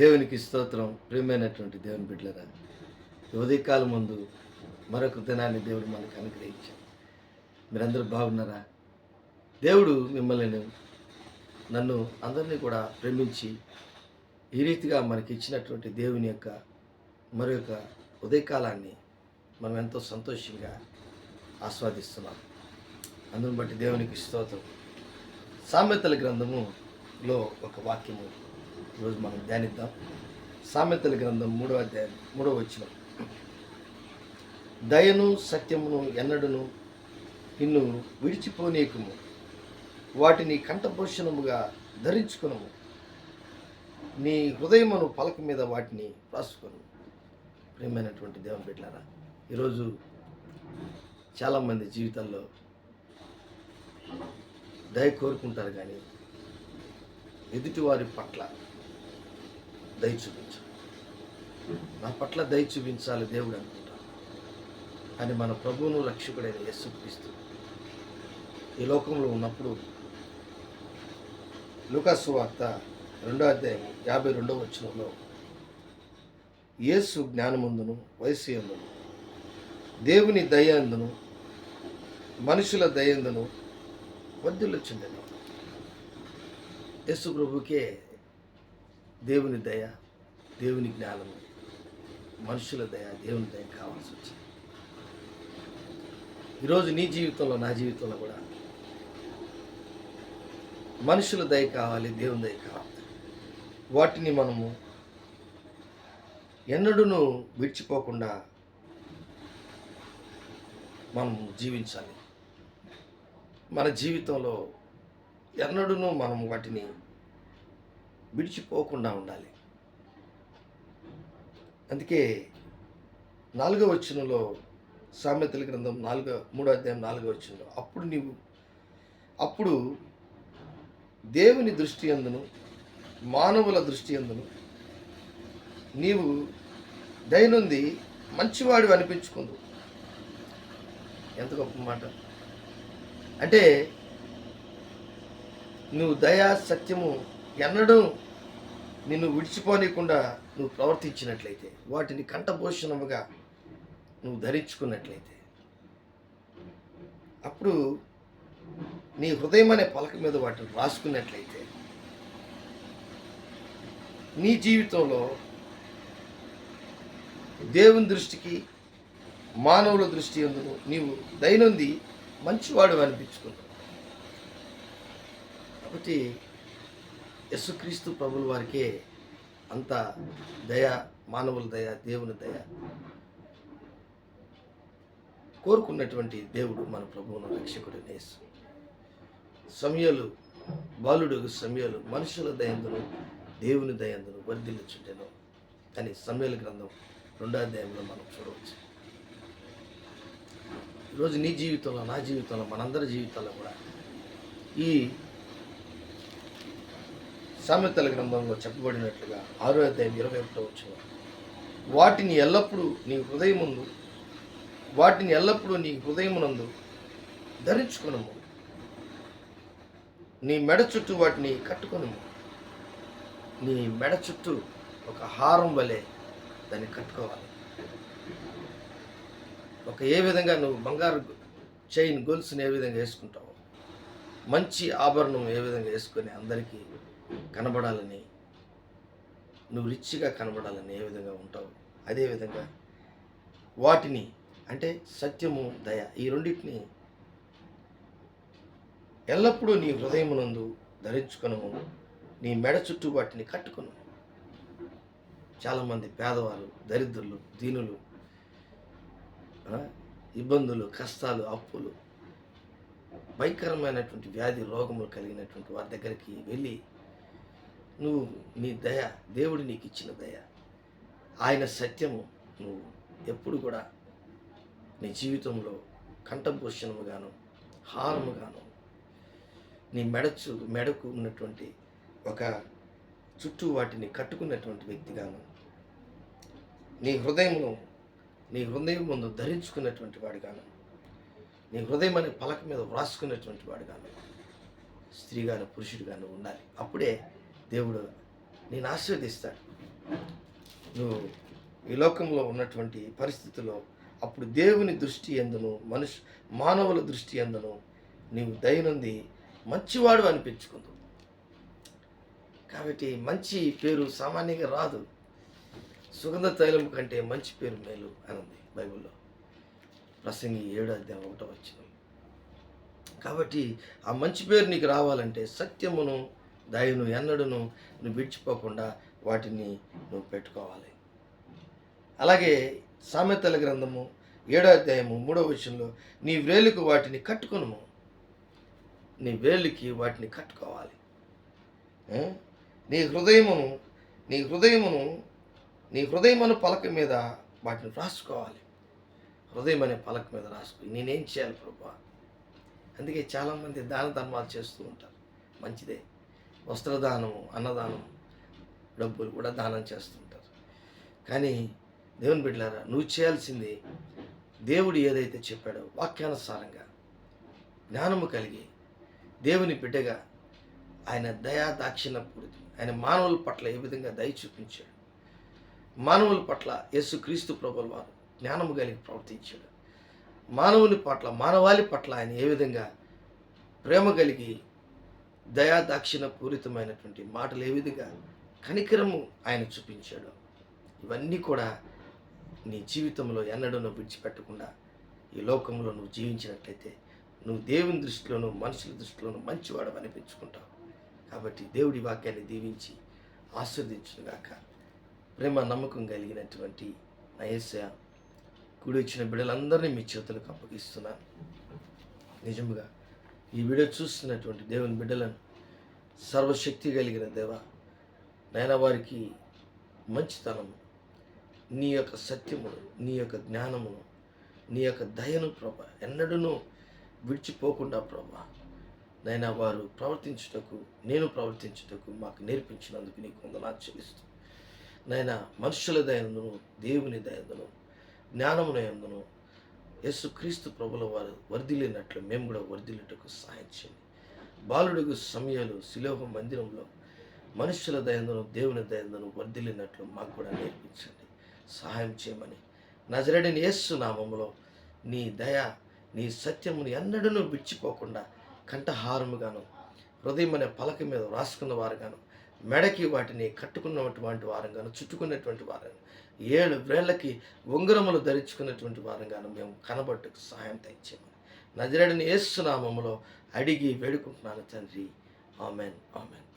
దేవునికి స్తోత్రం ప్రియమైనటువంటి దేవుని బిడ్డలరా. ఈ ఉదయకాలం ముందు మరొక దినాన్ని దేవుడు మనకు అనుగ్రహించాడు. మీరందరూ బాగున్నారా? దేవుడు మిమ్మల్ని నన్ను అందరినీ కూడా ప్రేమించి ఈ రీతిగా మనకి ఇచ్చినటువంటి దేవుని యొక్క మరొక ఉదయకాలాన్ని మనం ఎంతో సంతోషంగా ఆస్వాదిస్తున్నాం. అందుని బట్టి దేవునికి స్తోత్రం. సామెతల గ్రంథములో ఒక వాక్యము ఈరోజు మనం ధ్యానిద్దాం. సామెతల గ్రంథం మూడవ అధ్యాయం మూడవ వచ్చిన దయను సత్యమును ఎన్నడును నిన్ను విడిచిపోనీయకము. వాటిని కంఠభూషణముగా ధరించుకునము. నీ హృదయమును పలక మీద వాటిని రాసుకును ప్రియమైనటువంటి దేవుని బిడ్డలారా ఈరోజు చాలామంది జీవితాల్లో దయ కోరుకుంటారు కానీ ఎదుటివారి పట్ల దయ చూపించాలి. నా పట్ల దయ చూపించాలి దేవుడు అనుకుంటాను అని మన ప్రభువును రక్షకుడైన యేసుక్రీస్తు ఈ లోకంలో ఉన్నప్పుడు లుకాసు వార్త రెండో అధ్యాయం యాభై రెండవ వచనంలో యేసు జ్ఞానముందును వయసు ఎందును దేవుని దయ అందును మనుషుల దయందును వర్ధిల్లుచుండెను యేసు ప్రభుకే దేవుని దయ దేవుని జ్ఞానము మనుషుల దయ దేవుని దయ కావాల్సి వచ్చింది. ఈరోజు నీ జీవితంలో నా జీవితంలో కూడా మనుషుల దయ కావాలి దేవుని దయ కావాలి. వాటిని మనము ఎన్నడూను విడిచిపోకుండా మనం జీవించాలి. మన జీవితంలో ఎన్నడూను మనం వాటిని విడిచిపోకుండా ఉండాలి. అందుకే నాలుగో వచనంలో సామెతల గ్రంథం నాలుగో మూడో అధ్యాయం నాలుగో వచనంలో అప్పుడు నీవు అప్పుడు దేవుని దృష్టి అందును మానవుల దృష్టి అందును నీవు దయనుంది మంచివాడు అనిపించుకుందు ఎంత గొప్ప మాట. అంటే నువ్వు దయా సత్యము ఎన్నడూ నిన్ను విడిచిపోనీయకుండా నువ్వు ప్రవర్తించినట్లయితే వాటిని కంఠభూషణముగా నువ్వు ధరించుకున్నట్లయితే. అప్పుడు నీ హృదయం అనే పలక మీద వాటిని రాసుకున్నట్లయితే నీ జీవితంలో దేవుని దృష్టికి మానవుల దృష్టి ఎందుకు నీవు దైనంది మంచివాడు అనిపించుకుంటావు కాబట్టి యస్సుక్రీస్తు ప్రభుల వారికే అంత దయ మానవుల దయ దేవుని దయ కోరుకున్నటువంటి దేవుడు మన ప్రభువును రక్షకుడు నేసు సమయాలు బాలుడు సమయాలు మనుషుల దయందును దేవుని దయందును వర్ధిల్లుచుండెను అని సమయాల గ్రంథం రెండో అధ్యాయంలో మనం చూడవచ్చు. ఈరోజు నీ జీవితంలో నా జీవితంలో మనందరి జీవితాల్లో కూడా ఈ సామెతల గ్రంథంలో చెప్పబడినట్లుగా ఆరో అధ్యాయం ఇరవై ఒకటో వచ్చిన వాటిని ఎల్లప్పుడూ నీ హృదయముందు వాటిని ఎల్లప్పుడూ నీ హృదయమునందు ధరించుకునము. నీ మెడ చుట్టూ వాటిని కట్టుకొనము. నీ మెడ చుట్టూ ఒక హారం వలె దాన్ని కట్టుకోవాలి. ఒక ఏ విధంగా నువ్వు బంగారు చైన్ గొలుసుని ఏ విధంగా వేసుకుంటావు మంచి ఆభరణం ఏ విధంగా వేసుకొని అందరికీ కనబడాలని నువ్వు రిచ్గా కనబడాలని ఏ విధంగా ఉంటావు? అదేవిధంగా వాటిని అంటే సత్యము దయ ఈ రెండింటిని ఎల్లప్పుడూ నీ హృదయమునందు ధరించుకును. నీ మెడ చుట్టూ వాటిని కట్టుకును. చాలామంది పేదవారు దరిద్రులు దీనులు ఇబ్బందులు కష్టాలు అప్పులు భయంకరమైనటువంటి వ్యాధి రోగములు కలిగినటువంటి వారి దగ్గరికి వెళ్ళి నువ్వు నీ దయ దేవుడు నీకు ఇచ్చిన దయ. ఆయన సత్యము నువ్వు ఎప్పుడు కూడా నీ జీవితంలో కంఠభూషణముగాను హారముగాను నీ మెడచు మెడకు ఉన్నటువంటి ఒక చుట్టూ వాటిని కట్టుకున్నటువంటి వ్యక్తిగాను నీ హృదయంలో నీ హృదయం ముందు ధరించుకున్నటువంటి వాడుగాను నీ హృదయం అనే పలక మీద వ్రాసుకున్నటువంటి వాడుగాను స్త్రీగాను పురుషుడుగాను ఉండాలి. అప్పుడే దేవుడు నేను ఆశీర్వదిస్తాడు. నువ్వు ఈ లోకంలో ఉన్నటువంటి పరిస్థితిలో అప్పుడు దేవుని దృష్టి ఎందును మనుషు మానవుల దృష్టి ఎందును నీవు దయనుంది మంచివాడు అనిపించుకుందు కాబట్టి మంచి పేరు సామాన్యంగా రాదు. సుగంధ తైలం కంటే మంచి పేరు మేలు అని ఉంది బైబిల్లో. ప్రసంగి ఏడు అధ్యాయం ఒకటో వచ్చిన కాబట్టి ఆ మంచి పేరు నీకు రావాలంటే సత్యమును దయను ఎన్నడును నువ్వు విడిచిపోకుండా వాటిని నువ్వు పెట్టుకోవాలి. అలాగే సామెతల గ్రంథము ఏడో అధ్యాయము మూడో విషయంలో నీ వేలుకు వాటిని కట్టుకును నీ వేలుకి వాటిని కట్టుకోవాలి. నీ హృదయమును నీ హృదయమును నీ హృదయమును పలక మీద వాటిని రాసుకోవాలి. హృదయం అనే పలక మీద రాసుకో. నేనేం చేయాలి ప్రభా? అందుకే చాలామంది దాన ధర్మాలు చేస్తూ ఉంటారు. మంచిదే. వస్త్రదానము అన్నదానం డబ్బులు కూడా దానం చేస్తుంటారు. కానీ దేవుని బిడ్డలారా నువ్వు చేయాల్సింది దేవుడు ఏదైతే చెప్పాడో వాక్యానుసారంగా జ్ఞానము కలిగి దేవుని బిడ్డగా ఆయన దయా దాక్షిణ్యపూరితం ఆయన మానవుల పట్ల ఏ విధంగా దయ చూపించాడు? మానవుల పట్ల యేసుక్రీస్తు ప్రభుల వారు జ్ఞానము కలిగి ప్రవర్తించాడు. మానవుని పట్ల మానవాళి పట్ల ఆయన ఏ విధంగా ప్రేమ కలిగి దయాదాక్షిణ పూరితమైనటువంటి మాటలు ఏ విధంగా కనికరము ఆయన చూపించాడు? ఇవన్నీ కూడా నీ జీవితంలో ఎన్నడూ నువ్వు విడిచిపెట్టకుండా ఈ లోకంలో నువ్వు జీవించినట్లయితే నువ్వు దేవుని దృష్టిలోనూ మనుషుల దృష్టిలోనూ మంచివాడు అనిపించుకుంటావు. కాబట్టి దేవుడి వాక్యాన్ని దీవించి ఆస్వాదించుగాక ప్రేమ నమ్మకం కలిగినటువంటి నయస్య కూడి వచ్చిన బిడ్డలందరినీ మీ చేతులకు అప్పగిస్తున్నాను. నిజముగా ఈ వీడియో చూస్తున్నటువంటి దేవుని బిడ్డలను సర్వశక్తి కలిగిన దేవ నైనా వారికి మంచితనము నీ యొక్క సత్యమును నీ యొక్క జ్ఞానమును నీ యొక్క దయను ప్రభ ఎన్నడూనూ విడిచిపోకుండా ప్రభా నైనా వారు ప్రవర్తించుటకు నేను ప్రవర్తించుటకు మాకు నేర్పించినందుకు నీకు వందనాలు చెల్లిస్తూ నైనా మనుషుల దయందును దేవుని దయందును జ్ఞానమున ఎందును యేసుక్రీస్తు ప్రభుల వారు వర్ధిల్లినట్లు మేము కూడా వర్ధిల్లుటకు సహాయం చేయండి. బాలుడుగు సమయాలు శిలోహ మందిరంలో మనుషుల దయందను దేవుని దయందను వర్ధిల్లినట్లు మాకు కూడా నేర్పించండి. సహాయం చేయమని నజరడిని యేసు నామములో నీ దయ నీ సత్యముని ఎన్నడూ విడిచిపోకుండా కంఠహారముగాను హృదయం అనే పలక మీద రాసుకున్న వారుగాను మెడకి వాటిని కట్టుకున్నటువంటి వారంగాను చుట్టుకున్నటువంటి వారం ఏడు వేళ్ళకి ఉంగరములు ధరించుకున్నటువంటి వారంగాను మేము కనబట్టుకు సహాయం తెచ్చామని నజరడిని ఏసునామములో అడిగి వేడుకుంటున్నాను తండ్రి. ఆమెన్. ఆమెన్.